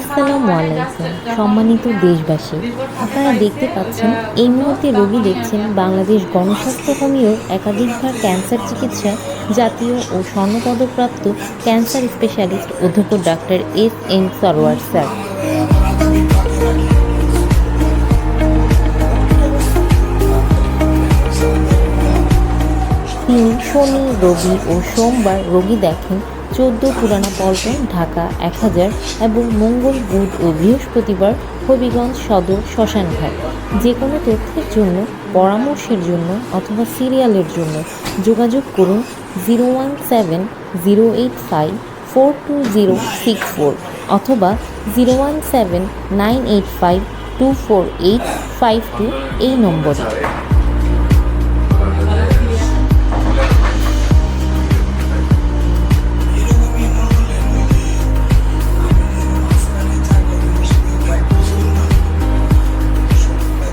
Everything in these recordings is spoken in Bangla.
আসসালামু আলাইকুম, সম্মানিত দেশবাসী। আপনারা দেখতে পাচ্ছেন, এই মুহূর্তে রোগী দেখছেন বাংলাদেশ গণস্বাস্থ্য হোমিও একাধিকবার ক্যান্সার চিকিৎসায় জাতীয় ও স্বর্ণপদকপ্রাপ্ত ক্যান্সার স্পেশালিস্ট অধ্যক্ষ doctor S M Sarwar sir. তিনি শনি, রবি ও সোমবার রোগী দেখেন চোদ্দ পুরানা পল্টন ঢাকা এক হাজার এবং মঙ্গল বুধ ও বৃহস্পতিবার হবিগঞ্জ সদর শ্মশানঘাট। যে কোনো তথ্যের জন্য, পরামর্শের জন্য অথবা সিরিয়ালের জন্য যোগাযোগ করুন zero one seven zero eight five four two zero six four অথবা zero one seven nine eight five two four eight five two এই নম্বরে।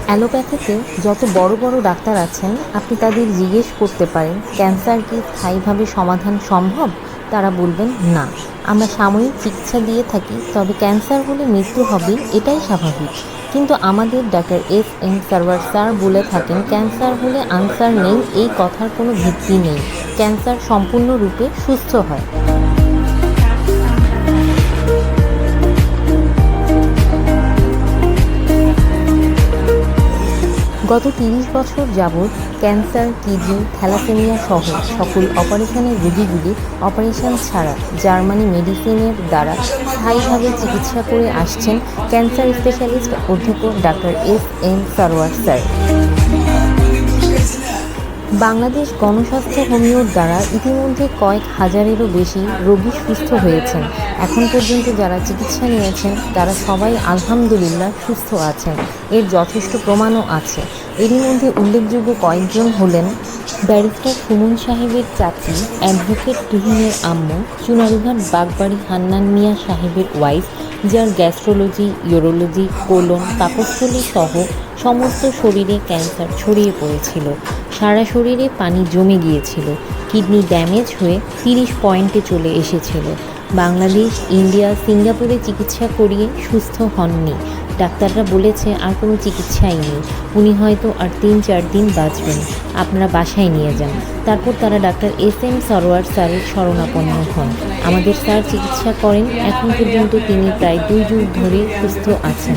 অ্যালোপ্যাথিতে যত বড় বড় ডাক্তার আছেন, আপনি তাদের জিজ্ঞেস করতে পারেন, ক্যান্সার কি স্থায়ীভাবে সমাধান সম্ভব? তারা বলবেন, না। আমরা সাময়িক চিকিৎসা দিয়ে থাকি, তবে ক্যান্সার হলে মৃত্যু হবে, এটাই স্বাভাবিক। কিন্তু আমাদের doctor S M Sarwar sir বলে থাকেন, ক্যান্সার হলে আনসার নেই, এই কথার কোনো ভিত্তি নেই। ক্যান্সার সম্পূর্ণরূপে সুস্থ হয়। গত তিরিশ বছর যাবৎ ক্যান্সার, কিডনি, থ্যালাসেমিয়া সহ সকল অপারেশনের রোগীগুলি অপারেশন ছাড়া জার্মানি মেডিসিনের দ্বারা স্থায়ীভাবে চিকিৎসা করে আসছেন ক্যান্সার স্পেশালিস্ট অধ্যাপক doctor S M Sarwar sir. Bangladesh গণস্বাস্থ্য হোমিওর দ্বারা ইতিমধ্যে কয়েক হাজারেরও বেশি রোগী সুস্থ হয়েছেন। এখন পর্যন্ত যারা চিকিৎসা নিয়েছেন, তারা সবাই আলহামদুলিল্লাহ সুস্থ আছেন। এর যথেষ্ট প্রমাণও আছে। এরই মধ্যে উল্লেখযোগ্য কয়েকজন হলেন ব্যারিস্টার সুমন সাহেবের চাচি, অ্যাডভোকেট তুহিনের আম্মু চুনারুঘাট বাগবাড়ি হান্নান মিয়া সাহেবের ওয়াইফ, যার গ্যাস্ট্রোলজি, ইউরোলজি, কোলন পাকস্থলী সহ সমস্ত শরীরে ক্যান্সার ছড়িয়ে পড়েছিল। সারা শরীরে পানি জমে গিয়েছিল। কিডনি ড্যামেজ হয়ে তিরিশ পয়েন্টে চলে এসেছিল। বাংলাদেশ, ইন্ডিয়া, সিঙ্গাপুরে চিকিৎসা করিয়ে সুস্থ হননি। ডাক্তাররা বলেছে আর কোনো চিকিৎসাই নেই। উনি হয়তো আর তিন চার দিন বাঁচবেন। আপনারা বাসায় নিয়ে যান। তারপর তারা ডাক্তার এস এম সরোয়ার স্যারের শরণাপন্ন হন। আমাদের স্যার চিকিৎসা করেন। এখন পর্যন্ত তিনি প্রায় দুই যুগ ধরে সুস্থ আছেন।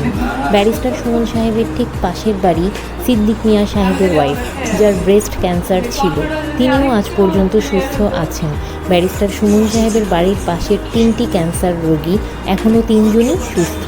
ব্যারিস্টার সুমন সাহেবের ঠিক পাশের বাড়ি সিদ্দিক মিয়া সাহেবের ওয়াইফ যার ব্রেস্ট ক্যান্সার ছিল। তিনিও আজ পর্যন্ত সুস্থ আছেন। ব্যারিস্টার সুমন সাহেবের বাড়ির পাশের তিনটি ক্যান্সার রোগী এখনও তিনজনই সুস্থ।